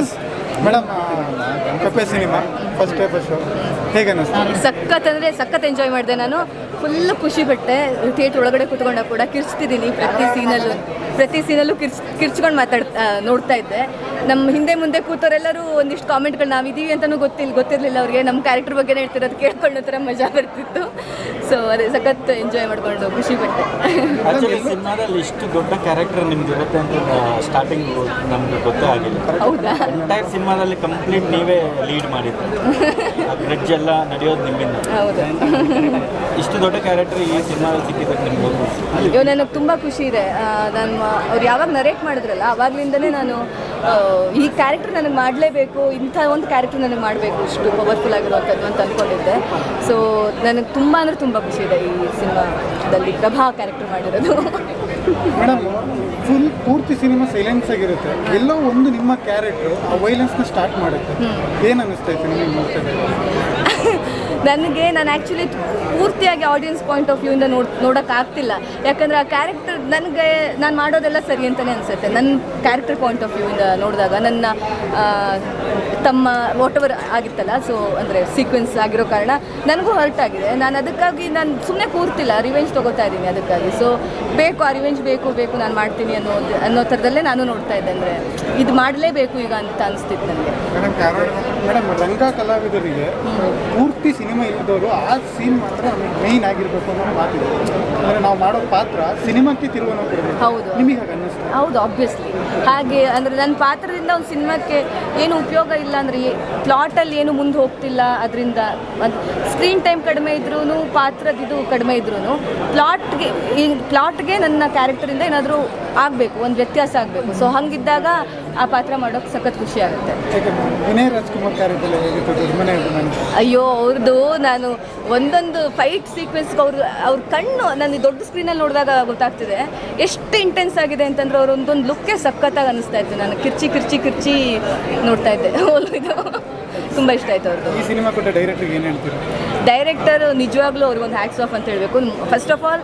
S madam ಕಪ್ಪೆ cinema first show ಹೇಗೆ ಸಖತ್ ಅಂದರೆ ಸಖತ್ ಎಂಜಾಯ್ ಮಾಡಿದೆ ನಾನು. ಫುಲ್ ಖುಷಿ ಪಟ್ಟೆ. ಥಿಯೇಟರ್ ಒಳಗಡೆ ಕೂತ್ಕೊಂಡಾಗ ಕೂಡ ಕಿರ್ಚ್ತಿದ್ದೀನಿ ಪ್ರತಿ ಸೀನಲ್ಲೂ ಪ್ರತಿ ಸೀನಲ್ಲೂ ಕಿರ್ಚ್, ಕಿರ್ಚ್ಕೊಂಡು ಮಾತಾಡ್ತಾ, ನೋಡ್ತಾ ಇದ್ದೆ. ನಮ್ಮ ಹಿಂದೆ ಮುಂದೆ ಕೂತವರೆಲ್ಲರೂ ಒಂದಿಷ್ಟು ಕಾಮೆಂಟ್ಗಳು ನಾವಿದ್ದೀವಿ ಅಂತಲೂ ಗೊತ್ತಿಲ್ಲ ಗೊತ್ತಿರಲಿಲ್ಲ ಅವ್ರಿಗೆ. ನಮ್ಮ ಕ್ಯಾರೆಕ್ಟರ್ ಬಗ್ಗೆ ಹೇಳ್ತಿರೋದು ಕೇಳ್ಕೊಳ್ಳೋ ಥರ ಮಜಾ ಬರ್ತಿತ್ತು. ಸೊ ಅದೇ ಸಖತ್ ಎಂಜಾಯ್ ಮಾಡಿಕೊಂಡು ಖುಷಿ ಪಟ್ಟೆ. ಆಕ್ಚುಲಿ ಸಿನಿಮಾದಲ್ಲಿ ಇಷ್ಟು ದೊಡ್ಡ ಕ್ಯಾರೆಕ್ಟರ್ ನಿಮ್ಗೆ ಇರುತ್ತೆ ಅಂತ ಸ್ಟಾರ್ಟಿಂಗ್ ನಮ್ಗೆ ಗೊತ್ತೇ ಆಗಿಲ್ಲ. ಹೌದಾ? ಎಂಟೈರ್ ಸಿನಿಮಾದಲ್ಲಿ ಕಂಪ್ಲೀಟ್ ನೀವೇ ಲೀಡ್ ಮಾಡಿದ್ದು. ಬ್ರಿಡ್ಜ್ ಎಲ್ಲ ನಡೆಯೋದು ನಿಮ್ಮಿಂದ. ಹೌದು. ಇಷ್ಟು ದೊಡ್ಡ ಕ್ಯಾರೆಕ್ಟರ್ ಈ ಸಿನಿಮಾದಲ್ಲಿ ಸಿಕ್ಕಿದ್ದಕ್ಕೆ ನಿಮ್ಗೆ ಅಯ್ಯೋ ನನಗೆ ತುಂಬ ಖುಷಿ ಇದೆ. ನಾನು ಅವ್ರು ಯಾವಾಗ ನರೇಟ್ ಮಾಡಿದ್ರಲ್ಲ ಅವಾಗ್ಲಿಂದಲೇ ನಾನು ಈ ಕ್ಯಾರೆಕ್ಟರ್ ನನಗೆ ಮಾಡಲೇಬೇಕು ಇಂಥ ಒಂದು ಕ್ಯಾರೆಕ್ಟರ್ ನನಗೆ ಮಾಡಬೇಕು ಇಷ್ಟು ಪವರ್ಫುಲ್ ಆಗಿರುವಂಥದ್ದು ಅಂತ ಅಂದ್ಕೊಂಡಿದ್ದೆ ಸೊ ನನಗೆ ತುಂಬ ಅಂದರೆ ತುಂಬ ಖುಷಿ ಇದೆ ಈ ಸಿನಿಮಾದಲ್ಲಿ ಪ್ರಭಾ ಕ್ಯಾರೆಕ್ಟರ್ ಮಾಡಿರೋದು. ಮೇಡಮ್ ಫುಲ್ ಪೂರ್ತಿ ಸಿನಿಮಾ ಸೈಲೆನ್ಸ್ ಆಗಿರುತ್ತೆ. ಎಲ್ಲೋ ಒಂದು ನಿಮ್ಮ ಕ್ಯಾರೆಕ್ಟರ್ ಆ ವೈಲೆನ್ಸ್ನ ಸ್ಟಾರ್ಟ್ ಮಾಡುತ್ತೆ. ಏನು ಅನ್ನಿಸ್ತೈತೆ ನಿಮಗೆ ನೋಡ್ತಾ ನನಗೆ, ನಾನು ಆ್ಯಕ್ಚುಲಿ ಪೂರ್ತಿಯಾಗಿ ಆಡಿಯನ್ಸ್ ಪಾಯಿಂಟ್ ಆಫ್ ವ್ಯೂಯಿಂದ ನೋಡ್, ನೋಡೋಕ್ಕಾಗ್ತಿಲ್ಲ. ಯಾಕಂದರೆ ಆ ಕ್ಯಾರೆಕ್ಟರ್ ನನಗೆ, ನಾನು ಮಾಡೋದೆಲ್ಲ ಸರಿ ಅಂತಲೇ ಅನಿಸುತ್ತೆ. ನನ್ನ ಕ್ಯಾರೆಕ್ಟರ್ ಪಾಯಿಂಟ್ ಆಫ್ ವ್ಯೂಯಿಂದ ನೋಡಿದಾಗ, ನನ್ನ ತಮ್ಮ ವಾಟ್ ಎವರ್ ಆಗಿತ್ತಲ್ಲ ಸೊ ಅಂದರೆ ಸೀಕ್ವೆನ್ಸ್ ಆಗಿರೋ ಕಾರಣ ನನಗೂ ಹರ್ಟ್ ಆಗಿದೆ. ನಾನು ಅದಕ್ಕಾಗಿ ನಾನು ಸುಮ್ಮನೆ ಕೂರ್ತಿಲ್ಲ ರಿವೆಂಜ್ ತೊಗೋತಾ ಇದ್ದೀನಿ ಅದಕ್ಕಾಗಿ. ಸೊ ಬೇಕು ಆ ರಿವೆಂಜ್ ಬೇಕು ಬೇಕು ನಾನು ಮಾಡ್ತೀನಿ ಅನ್ನೋ ಅನ್ನೋ ಥರದಲ್ಲೇ ನಾನು ನೋಡ್ತಾ ಇದ್ದೆ ಅಂದರೆ ಇದು ಮಾಡಲೇಬೇಕು ಈಗ ಅಂತ ಅನಿಸ್ತಿತ್ತು ನನಗೆ. ಮೇಡಮ್ ಮೇಡಮ್ ರಂಗ ಕಲಾವಿದರಿಗೆ ಪೂರ್ತಿ ಸಿನಿಮಾ ಇದ್ದವರು ಆ ಸೀನ್ ಮಾತ್ರ ಮೇಯ್ನ್ ಆಗಿರಬೇಕು ಅನ್ನೋ ಮಾತಿದೆ ಅಂದರೆ ನಾವು ಮಾಡೋ ಪಾತ್ರ ಸಿನಿಮಾಕ್ಕೆ ತಿರುವನ್ನು ಹೌದು. ನಿಮಗೆ ಹಾಗೆ ಅನ್ನಿಸ್ತು ಹೌದು ಆಬ್ವಿಯಸ್ಲಿ ಹಾಗೆ ಅಂದರೆ ನನ್ನ ಪಾತ್ರದಿಂದ ಒಂದು ಸಿನಿಮಾಕ್ಕೆ ಏನು ಉಪಯೋಗ ಇಲ್ಲ ಅಂದರೆ ಪ್ಲಾಟಲ್ಲಿ ಏನು ಮುಂದೆ ಹೋಗ್ತಿಲ್ಲ ಅದರಿಂದ. ಸ್ಕ್ರೀನ್ ಟೈಮ್ ಕಡಿಮೆ ಇದ್ರೂ ಪಾತ್ರದಿದು ಕಡಿಮೆ ಇದ್ರೂ ಪ್ಲಾಟ್ಗೆ ಈ ಪ್ಲಾಟ್ಗೆ ನನ್ನ ಕ್ಯಾರೆಕ್ಟರಿಂದ ಏನಾದರೂ ಆಗಬೇಕು ಒಂದು ವ್ಯತ್ಯಾಸ ಆಗಬೇಕು. ಸೊ ಹಂಗಿದ್ದಾಗ ಆ ಪಾತ್ರ ಮಾಡೋಕೆ ಸಖತ್ ಖುಷಿ ಆಗುತ್ತೆ. ಅಯ್ಯೋ ಅವ್ರದ್ದು ನಾನು ಒಂದೊಂದು ಫೈಟ್ ಸೀಕ್ವೆನ್ಸ್ಗೆ ಅವ್ರ ಅವ್ರ ಕಣ್ಣು ನನಗೆ ದೊಡ್ಡ ಸ್ಕ್ರೀನಲ್ಲಿ ನೋಡಿದಾಗ ಗೊತ್ತಾಗ್ತಿದೆ. ಎಷ್ಟು ಇಂಟೆನ್ಸ್ ಆಗಿದೆ ಅಂತಂದ್ರೆ ಅವ್ರ ಒಂದೊಂದು ಲುಕ್ಕೇ ಸಖತ್ತಾಗಿ ಅನಿಸ್ತಾ ಇತ್ತು. ನಾನು ಕಿರ್ಚಿ ಕಿರ್ಚಿ ಕಿರ್ಚಿ ನೋಡ್ತಾ ಇದ್ದೆ. ಇದು ತುಂಬ ಇಷ್ಟ ಆಯ್ತು ಅವ್ರದ್ದು ಈ ಸಿನಿಮಾ ಕೊಟ್ಟ ಡೈರೆಕ್ಟ್ರಿಗೆ ಏನು ಹೇಳ್ತೀರಾ? ಡೈರೆಕ್ಟರ್ ನಿಜವಾಗ್ಲೂ ಅವ್ರಿಗೊಂದು ಹ್ಯಾಕ್ಸ್ ಆಫ್ ಅಂತ ಹೇಳಬೇಕು. ಫಸ್ಟ್ ಆಫ್ ಆಲ್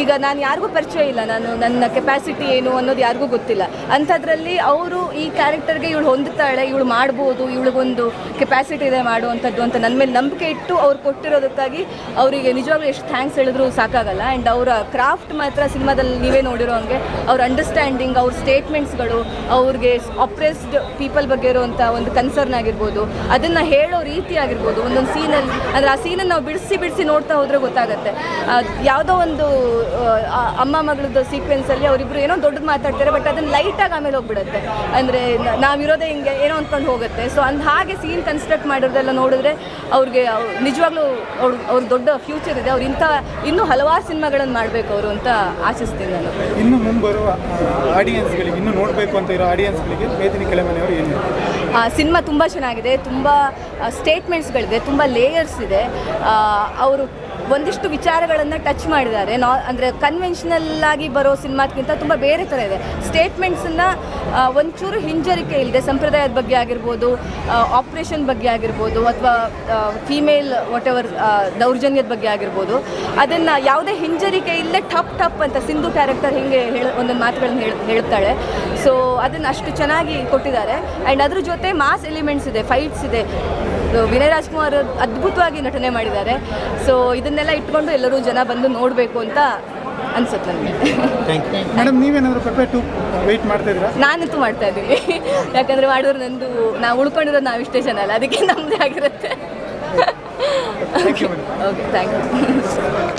ಈಗ ನಾನು ಯಾರಿಗೂ ಪರಿಚಯ ಇಲ್ಲ. ನಾನು ನನ್ನ ಕೆಪಾಸಿಟಿ ಏನು ಅನ್ನೋದು ಯಾರಿಗೂ ಗೊತ್ತಿಲ್ಲ. ಅಂಥದ್ರಲ್ಲಿ ಅವರು ಈ ಕ್ಯಾರೆಕ್ಟರ್ಗೆ ಇವಳು ಹೊಂದುತ್ತಾಳೆ ಇವಳು ಮಾಡ್ಬೋದು, ಇವಳಿಗೊಂದು ಕೆಪಾಸಿಟಿ ಇದೆ ಮಾಡುವಂಥದ್ದು ಅಂತ ನನ್ನ ಮೇಲೆ ನಂಬಿಕೆ ಇಟ್ಟು ಅವ್ರು ಕೊಟ್ಟಿರೋದಕ್ಕಾಗಿ ಅವರಿಗೆ ನಿಜವಾಗ್ಲೂ ಎಷ್ಟು ಥ್ಯಾಂಕ್ಸ್ ಹೇಳಿದ್ರು ಸಾಕಾಗಲ್ಲ. ಆ್ಯಂಡ್ ಅವರ ಕ್ರಾಫ್ಟ್ ಮಾತ್ರ ಸಿನಿಮಾದಲ್ಲಿ ನೀವೇ ನೋಡಿರೋ ಹಂಗೆ ಅವ್ರ ಅಂಡರ್ಸ್ಟ್ಯಾಂಡಿಂಗ್ ಅವ್ರ ಸ್ಟೇಟ್ಮೆಂಟ್ಸ್ಗಳು ಅವ್ರಿಗೆ ಅಪ್ರೆಸ್ಡ್ ಪೀಪಲ್ ಬಗ್ಗೆ ಇರುವಂಥ ಒಂದು ಕನ್ಸರ್ನ್ ಆಗಿರ್ಬೋದು. ಅದನ್ನು ಹೇಳೋ ರೀತಿ ಆಗಿರ್ಬೋದು. ಒಂದೊಂದು ಸೀನಲ್ಲಿ ಅಂದರೆ ಆ ಸೀನನ್ನು ನಾವು ಬಿಡಿಸಿ ಬಿಡಿಸಿ ನೋಡ್ತಾ ಹೋದರೆ ಗೊತ್ತಾಗುತ್ತೆ. ಯಾವುದೋ ಒಂದು ಅಮ್ಮ ಮಗಳದ್ದು ಸೀಕ್ವೆನ್ಸಲ್ಲಿ ಅವರಿಬ್ರು ಏನೋ ದೊಡ್ಡದು ಮಾತಾಡ್ತಾರೆ ಬಟ್ ಅದನ್ನು ಲೈಟಾಗಿ ಆಮೇಲೆ ಹೋಗ್ಬಿಡುತ್ತೆ. ಅಂದರೆ ನಾವಿರೋದೇ ಹಿಂಗೆ ಏನೋ ಅಂದ್ಕೊಂಡು ಹೋಗುತ್ತೆ. ಸೊ ಅಂದ ಹಾಗೆ ಸೀನ್ ಕನ್ಸ್ಟ್ರಕ್ಟ್ ಮಾಡಿರೋದೆಲ್ಲ ನೋಡಿದ್ರೆ ಅವ್ರಿಗೆ ಅವ್- ನಿಜವಾಗ್ಲೂ ಅವ್ರ ಅವ್ರ ದೊಡ್ಡ ಫ್ಯೂಚರ್ ಇದೆ. ಅವ್ರು ಇಂಥ ಇನ್ನೂ ಹಲವಾರು ಸಿನಿಮಾಗಳನ್ನು ಮಾಡಬೇಕು ಅವರು ಅಂತ ಆಶಿಸ್ತೀನಿ ನಾನು. ಇನ್ನು ಮುಂಬರುವ ಆಡಿಯನ್ಸ್ಗಳಿಗೆ ಇನ್ನು ನೋಡಬೇಕು ಅಂತ ಇರೋ ಆಡಿಯನ್ಸ್ಗಳಿಗೆ ಮೇದಿನಿ ಕೆಳಮನೆಯವರು ಏನು? ಸಿನಿಮಾ ತುಂಬ ಚೆನ್ನಾಗಿದೆ. ತುಂಬ ಸ್ಟೇಟ್ಮೆಂಟ್ಸ್ಗಳಿದೆ ತುಂಬ ಲೇಯರ್ಸ್ ಇದೆ. ಅವರು ಒಂದಿಷ್ಟು ವಿಚಾರಗಳನ್ನು ಟಚ್ ಮಾಡಿದ್ದಾರೆ. ನಾ ಅಂದರೆ ಕನ್ವೆನ್ಷನಲ್ ಆಗಿ ಬರೋ ಸಿನಿಮಾಕ್ಕಿಂತ ತುಂಬ ಬೇರೆ ಥರ ಇದೆ. ಸ್ಟೇಟ್ಮೆಂಟ್ಸನ್ನು ಒಂಚೂರು ಹಿಂಜರಿಕೆ ಇಲ್ಲದೆ ಸಂಪ್ರದಾಯದ ಬಗ್ಗೆ ಆಗಿರ್ಬೋದು ಆಪ್ರೇಷನ್ ಬಗ್ಗೆ ಆಗಿರ್ಬೋದು, ಅಥವಾ ಫೀಮೇಲ್ ವಾಟ್ ಎವರ್ ದೌರ್ಜನ್ಯದ ಬಗ್ಗೆ ಆಗಿರ್ಬೋದು, ಅದನ್ನು ಯಾವುದೇ ಹಿಂಜರಿಕೆ ಇಲ್ಲದೆ ಟಪ್ ಟಪ್ ಅಂತ ಸಿಂಧು ಕ್ಯಾರೆಕ್ಟರ್ ಹಿಂಗೆ ಹೇಳ, ಒಂದೊಂದು ಮಾತುಗಳನ್ನ ಹೇಳಿ, ಹೇಳ್ತಾಳೆ. ಸೊ ಅದನ್ನು ಅಷ್ಟು ಚೆನ್ನಾಗಿ ಕೊಟ್ಟಿದ್ದಾರೆ. ಆ್ಯಂಡ್ ಅದ್ರ ಜೊತೆ ಮಾಸ್ ಎಲಿಮೆಂಟ್ಸ್ ಇದೆ ಫೈಟ್ಸ್ ಇದೆ. ವಿನಯ್ ರಾಜ್ಕುಮಾರ್ ಅದ್ಭುತವಾಗಿ ನಟನೆ ಮಾಡಿದ್ದಾರೆ. ಸೊ ಇದನ್ನೆಲ್ಲ ಇಟ್ಕೊಂಡು ಎಲ್ಲರೂ ಜನ ಬಂದು ನೋಡಬೇಕು ಅಂತ ಅನ್ಸುತ್ತೆ ನನಗೆ. ಥ್ಯಾಂಕ್ ಯು ಮೇಡಮ್ ನೀವೇನಾದರೂ ಪೆಪ್ಪೆ ಟು ವೆಯ್ಟ್ ಮಾಡ್ತಾ ಇದ್ದೀರಾ? ನಾನಂತೂ ಮಾಡ್ತಾ ಇದ್ದೀನಿ. ಯಾಕಂದರೆ ಮಾಡಿದ್ರೆ ನಂದು ನಾವು ಉಳ್ಕೊಂಡಿರೋದು ನಾವು ಇಷ್ಟೇ ಜನ ಅಲ್ಲ ಅದಕ್ಕೆ ನಮ್ದೇ ಆಗಿರುತ್ತೆ. Thank you madam okay thank you